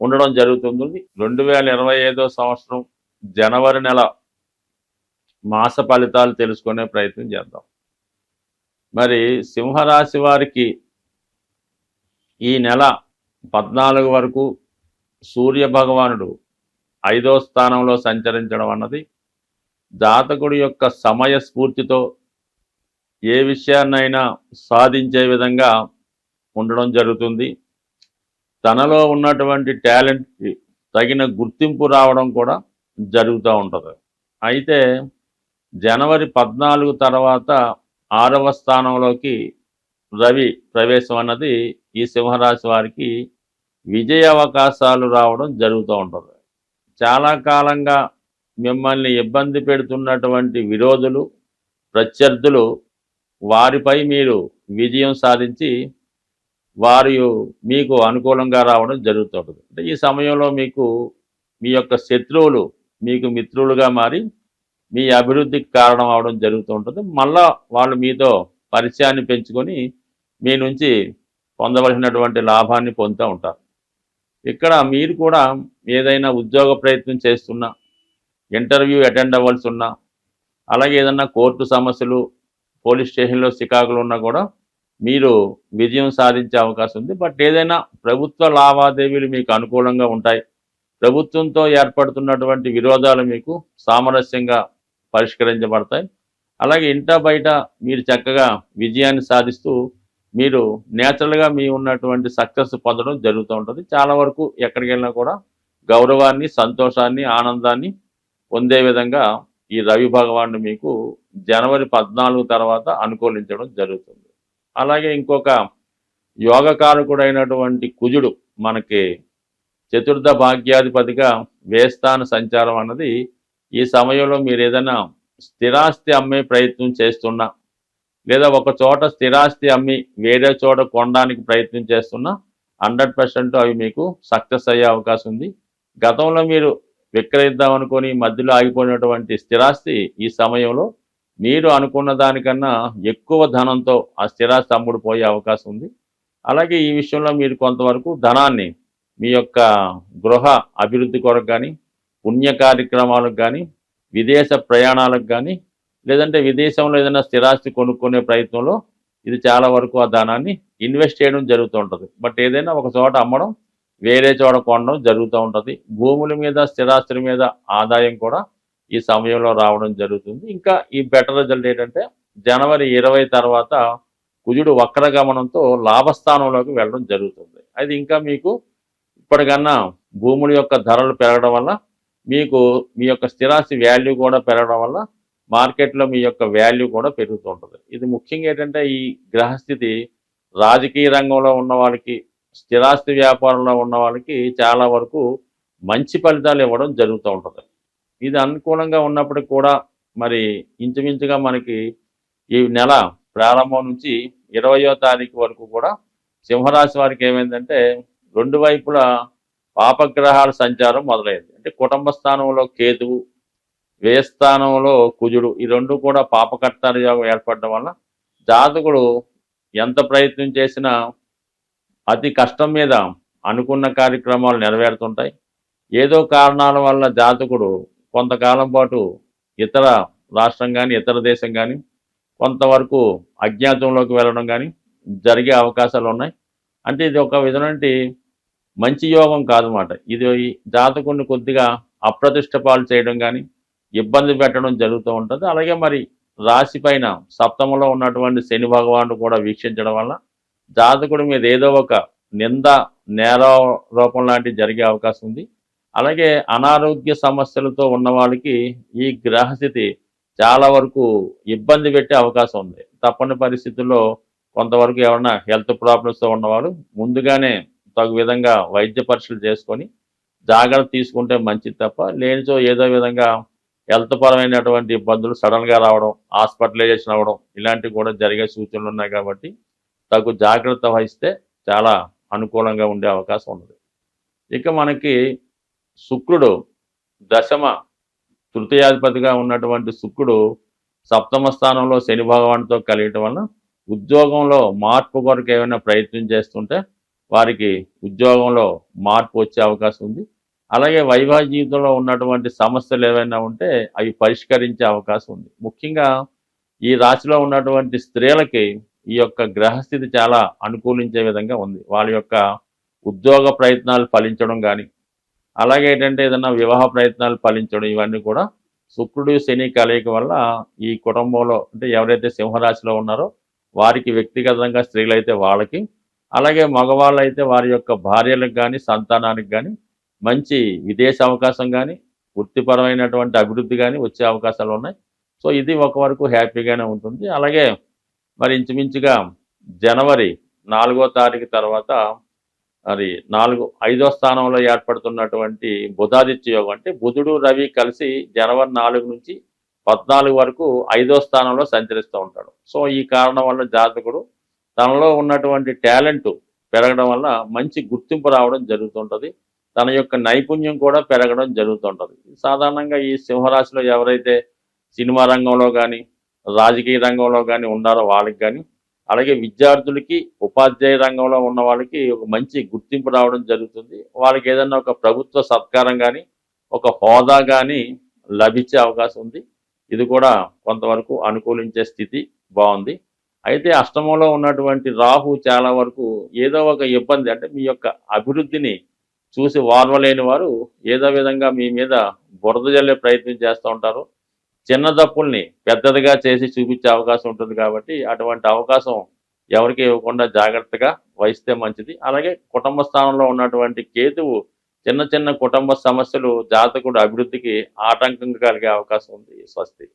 ఉండడం జరుగుతుంది. రెండు వేల ఇరవై ఐదో సంవత్సరం జనవరి నెల మాస ఫలితాలు తెలుసుకునే ప్రయత్నం చేద్దాం. మరి సింహరాశి వారికి ఈ నెల పద్నాలుగు వరకు సూర్య భగవానుడు ఐదో స్థానంలో సంచరించడం అన్నది జాతకుడి యొక్క సమయ స్ఫూర్తితో ఏ విషయాన్నైనా సాధించే విధంగా ఉండడం జరుగుతుంది. తనలో ఉన్నటువంటి టాలెంట్కి తగిన గుర్తింపు రావడం కూడా జరుగుతూ ఉంటుంది. అయితే జనవరి పద్నాలుగు తర్వాత ఆరవ స్థానంలోకి రవి ప్రవేశం అన్నది ఈ సింహరాశి వారికి విజయ అవకాశాలు రావడం జరుగుతూ ఉంటుంది. చాలా కాలంగా మిమ్మల్ని ఇబ్బంది పెడుతున్నటువంటి విరోధులు ప్రత్యర్థులు వారిపై మీరు విజయం సాధించి వారు మీకు అనుకూలంగా రావడం జరుగుతుంటుంది. అంటే ఈ సమయంలో మీకు మీ యొక్క శత్రువులు మీకు మిత్రులుగా మారి మీ అభివృద్ధికి కారణం అవడం జరుగుతూ ఉంటుంది మళ్ళా వాళ్ళు మీతో పరిచయాన్ని పెంచుకొని మీ నుంచి పొందవలసినటువంటి లాభాన్ని పొందుతూ ఉంటారు. ఇక్కడ మీరు కూడా ఏదైనా ఉద్యోగ ప్రయత్నం చేస్తున్నా ఇంటర్వ్యూ అటెండ్ అవ్వాల్సి ఉన్నా అలాగే ఏదన్నా కోర్టు సమస్యలు పోలీస్ స్టేషన్లో సికాకులు ఉన్నా కూడా మీరు విజయం సాధించే అవకాశం ఉంది. బట్ ఏదైనా ప్రభుత్వ లావాదేవీలు మీకు అనుకూలంగా ఉంటాయి. ప్రభుత్వంతో ఏర్పడుతున్నటువంటి విరోధాలు మీకు సామరస్యంగా పరిష్కరించబడతాయి. అలాగే ఇంట బయట మీరు చక్కగా విజయాన్ని సాధిస్తూ మీరు నేచురల్గా మీ ఉన్నటువంటి సక్సెస్ పొందడం జరుగుతూ ఉంటుంది. చాలా వరకు ఎక్కడికి వెళ్ళినా కూడా గౌరవాన్ని సంతోషాన్ని ఆనందాన్ని పొందే విధంగా ఈ రవి భగవానుడు మీకు జనవరి పద్నాలుగు తర్వాత అనుకూలించడం జరుగుతుంది. అలాగే ఇంకొక యోగకారకుడైనటువంటి కుజుడు మనకి చతుర్థ భాగ్యాధిపతిగా వేస్తాన సంచారం అన్నది ఈ సమయంలో మీరు ఏదైనా స్థిరాస్తి అమ్మే ప్రయత్నం చేస్తున్నా లేదా ఒక చోట స్థిరాస్తి అమ్మి వేరే చోట కొనడానికి ప్రయత్నం చేస్తున్నా హండ్రెడ్ పర్సెంట్ అవి మీకు సక్సెస్ అయ్యే అవకాశం ఉంది. గతంలో మీరు విక్రయిద్దాం అనుకొని మధ్యలో ఆగిపోయినటువంటి స్థిరాస్తి ఈ సమయంలో మీరు అనుకున్న దానికన్నా ఎక్కువ ధనంతో ఆ స్థిరాస్తి అమ్ముడు పోయే అవకాశం ఉంది. అలాగే ఈ విషయంలో మీరు కొంతవరకు ధనాన్ని మీ యొక్క గృహ అభివృద్ధి కొరకు కానీ పుణ్య కార్యక్రమాలకు కానీ విదేశ ప్రయాణాలకు కానీ లేదంటే విదేశంలో ఏదైనా స్థిరాస్తి కొనుక్కునే ప్రయత్నంలో ఇది చాలా వరకు ఆ ధనాన్ని ఇన్వెస్ట్ చేయడం జరుగుతూ ఉంటుంది. బట్ ఏదైనా ఒక చోట అమ్మడం వేరే చోట కొనడం జరుగుతూ ఉంటుంది. భూముల మీద స్థిరాస్తుల మీద ఆదాయం కూడా ఈ సమయంలో రావడం జరుగుతుంది. ఇంకా ఈ బెటర్ రిజల్ట్ ఏంటంటే జనవరి ఇరవై తర్వాత కుజుడు వక్రగమనంతో లాభస్థానంలోకి వెళ్ళడం జరుగుతుంది. అది ఇంకా మీకు ఇప్పటికన్నా భూముల యొక్క ధరలు పెరగడం వల్ల మీకు మీ యొక్క స్థిరాస్తి వాల్యూ కూడా పెరగడం వల్ల మార్కెట్లో మీ యొక్క వాల్యూ కూడా పెరుగుతూ ఉంటుంది. ఇది ముఖ్యంగా ఏంటంటే ఈ గ్రహస్థితి రాజకీయ రంగంలో ఉన్న వాళ్ళకి స్థిరాస్తి వ్యాపారంలో ఉన్న వాళ్ళకి చాలా వరకు మంచి ఫలితాలు ఇవ్వడం జరుగుతూ ఉంటుంది. ఇది అనుకూలంగా ఉన్నప్పటికి కూడా మరి ఇంచుమించుగా మనకి ఈ నెల ప్రారంభం నుంచి ఇరవయో తారీఖు వరకు కూడా సింహరాశి వారికి ఏమైందంటే రెండు వైపులా పాపగ్రహాల సంచారం మొదలైంది. అంటే కుటుంబ స్థానంలో కేతువు వ్యయస్థానంలో కుజుడు ఈ రెండు కూడా పాపకర్తాల యోగం ఏర్పడడం వల్ల జాతకుడు ఎంత ప్రయత్నం చేసినా అతి కష్టం మీద అనుకున్న కార్యక్రమాలు నెరవేరుతుంటాయి. ఏదో కారణాల వల్ల జాతకుడు కొంతకాలం పాటు ఇతర రాష్ట్రం కానీ ఇతర దేశం కానీ కొంతవరకు అజ్ఞాతంలోకి వెళ్ళడం కానీ జరిగే అవకాశాలు ఉన్నాయి. అంటే ఇది ఒక విధమైన మంచి యోగం కాదన్నమాట. ఇది ఈ జాతకుడిని కొద్దిగా అప్రతిష్ట పాలు చేయడం కానీ ఇబ్బంది పెట్టడం జరుగుతూ ఉంటుంది. అలాగే మరి రాశి పైన సప్తమంలో ఉన్నటువంటి శని భగవానుడు కూడా వీక్షించడం వల్ల జాతకుడి మీద ఏదో ఒక నింద నేరారోపణ లాంటివి జరిగే అవకాశం ఉంది. అలాగే అనారోగ్య సమస్యలతో ఉన్న వాళ్ళకి ఈ గ్రహస్థితి చాలా వరకు ఇబ్బంది పెట్టే అవకాశం ఉంది. తప్పని పరిస్థితుల్లో కొంతవరకు ఏమన్నా హెల్త్ ప్రాబ్లమ్స్తో ఉన్నవాళ్ళు ముందుగానే తగు విధంగా వైద్య పరీక్షలు చేసుకొని జాగ్రత్త తీసుకుంటే మంచిది తప్ప లేనిచో ఏదో విధంగా హెల్త్ పరమైనటువంటి ఇబ్బందులు సడన్గా రావడం హాస్పిటలైజేషన్ అవ్వడం ఇలాంటివి కూడా జరిగే సూచనలు ఉన్నాయి కాబట్టి తగు జాగ్రత్త వహిస్తే చాలా అనుకూలంగా ఉండే అవకాశం ఉన్నది. ఇక మనకి శుక్రుడు దశమ తృతీయాధిపతిగా ఉన్నటువంటి శుక్రుడు సప్తమ స్థానంలో శని భగవానుతో కలిగటం వల్ల ఉద్యోగంలో మార్పు కొరకు ఏమైనా ప్రయత్నం చేస్తుంటే వారికి ఉద్యోగంలో మార్పు వచ్చే అవకాశం ఉంది. అలాగే వైవాహిక జీవితంలో ఉన్నటువంటి సమస్యలు ఏవైనా ఉంటే అవి పరిష్కరించే అవకాశం ఉంది. ముఖ్యంగా ఈ రాశిలో ఉన్నటువంటి స్త్రీలకి ఈ యొక్క గ్రహస్థితి చాలా అనుకూలించే విధంగా ఉంది. వాళ్ళ యొక్క ఉద్యోగ ప్రయత్నాలు ఫలించడం కానీ అలాగే ఏంటంటే ఏదైనా వివాహ ప్రయత్నాలు ఫలించడం ఇవన్నీ కూడా శుక్రుడు శని కలయిక వల్ల ఈ కుటుంబంలో అంటే ఎవరైతే సింహరాశిలో ఉన్నారో వారికి వ్యక్తిగతంగా స్త్రీలైతే వాళ్ళకి అలాగే మగవాళ్ళు అయితే వారి యొక్క భార్యలకు కానీ సంతానానికి కానీ మంచి విదేశ అవకాశం కానీ వృత్తిపరమైనటువంటి అభివృద్ధి కానీ వచ్చే అవకాశాలు ఉన్నాయి. సో ఇది ఒక వరకు హ్యాపీగానే ఉంటుంది. అలాగే మరి ఇంచుమించుగా జనవరి నాలుగో తారీఖు తర్వాత మరి నాలుగు ఐదో స్థానంలో ఏర్పడుతున్నటువంటి బుధాదిత్య యోగం అంటే బుధుడు రవి కలిసి జనవరి నాలుగు నుంచి పద్నాలుగు వరకు ఐదో స్థానంలో సంచరిస్తూ ఉంటాడు. సో ఈ కారణం వల్ల జాతకుడు తనలో ఉన్నటువంటి టాలెంట్ పెరగడం వల్ల మంచి గుర్తింపు రావడం జరుగుతుంటుంది. తన యొక్క నైపుణ్యం కూడా పెరగడం జరుగుతుంటుంది. సాధారణంగా ఈ సింహరాశిలో ఎవరైతే సినిమా రంగంలో కానీ రాజకీయ రంగంలో కానీ ఉన్నారో వాళ్ళకి కానీ అలాగే విద్యార్థులకి ఉపాధ్యాయ రంగంలో ఉన్న వాళ్ళకి ఒక మంచి గుర్తింపు రావడం జరుగుతుంది. వాళ్ళకి ఏదైనా ఒక ప్రభుత్వ సత్కారం కానీ ఒక హోదా కానీ లభించే అవకాశం ఉంది. ఇది కూడా కొంతవరకు అనుకూలించే స్థితి బాగుంది. అయితే అష్టమంలో ఉన్నటువంటి రాహు చాలా వరకు ఏదో ఒక ఇబ్బంది అంటే మీ యొక్క అభివృద్ధిని చూసి వార్వలేని వారు ఏదో విధంగా మీ మీద బురద జల్లే ప్రయత్నం చేస్తూ ఉంటారు. చిన్న తప్పుల్ని పెద్దదిగా చేసి చూపించే అవకాశం ఉంటుంది కాబట్టి అటువంటి అవకాశం ఎవరికి ఇవ్వకుండా జాగ్రత్తగా వహిస్తే మంచిది. అలాగే కుటుంబ స్థానంలో ఉన్నటువంటి కేతువు చిన్న చిన్న కుటుంబ సమస్యలు జాతకుడు అభివృద్ధికి ఆటంకంగా కలిగే అవకాశం ఉంది స్వస్తి.